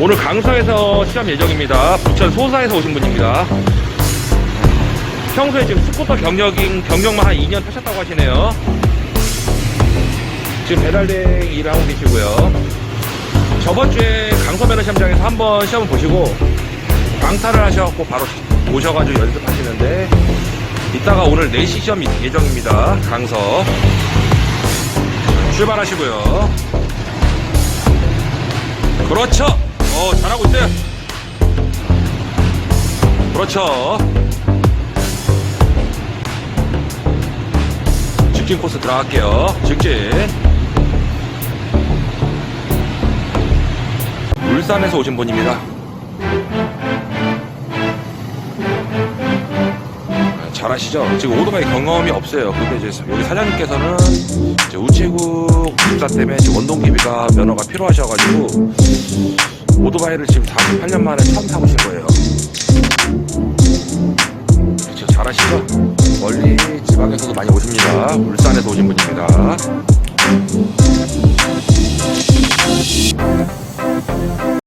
오늘 강서에서 시험 예정입니다. 부천 소사에서 오신 분입니다. 평소에 지금 스쿠터 경력인, 경력만 한 2년 타셨다고 하시네요. 지금 배달대 일을 하고 계시고요. 저번 주에 강서 면허 시험장에서 한번 시험을 보시고 강탈을 하셔갖고 바로 오셔가지고 연습하시는데 이따가 오늘 4시 시험 예정입니다. 강서. 출발하시고요. 그렇죠. 그렇죠. 직진 코스 들어갈게요. 직진. 울산에서 오신 분입니다. 아, 잘하시죠? 지금 오토바이 경험이 없어요. 근데 이제 여기 사장님께서는 이제 우체국 입사 때문에 지금 원동기비가 면허가 필요하셔가지고 오토바이를 지금 48년 만에 처음 타보신 거예요. 잘하시죠? 멀리 지방에서도 많이 오십니다. 울산에서 오신 분입니다.